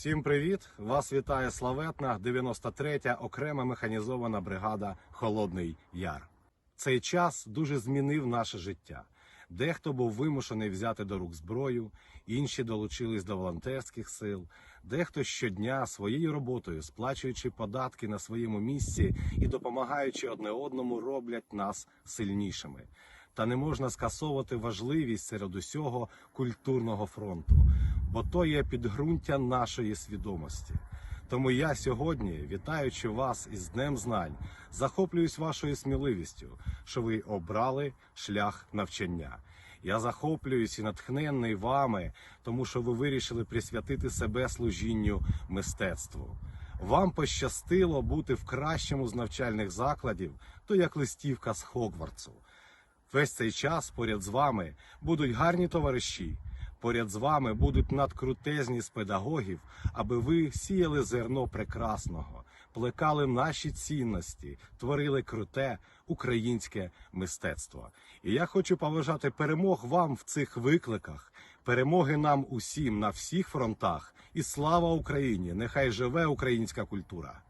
Всім привіт! Вас вітає славетна 93-я окрема механізована бригада Холодний Яр. Цей час дуже змінив наше життя. Дехто був вимушений взяти до рук зброю, інші долучились до волонтерських сил, дехто щодня своєю роботою, сплачуючи податки на своєму місці і допомагаючи одне одному, роблять нас сильнішими. Та не можна скасовувати важливість серед усього культурного фронту, бо то є підґрунтя нашої свідомості. Тому я сьогодні, вітаючи вас із Днем Знань, захоплююсь вашою сміливістю, що ви обрали шлях навчання. Я захоплююсь і натхненний вами, тому що ви вирішили присвятити себе служінню мистецтву. Вам пощастило бути в кращому з навчальних закладів, то як листівка з Хогвартсу. Весь цей час поряд з вами будуть гарні товариші. Поряд з вами будуть надкрутезні з педагогів, аби ви сіяли зерно прекрасного, плекали наші цінності, творили круте українське мистецтво. І я хочу побажати перемог вам в цих викликах, перемоги нам усім на всіх фронтах. І слава Україні! Нехай живе українська культура!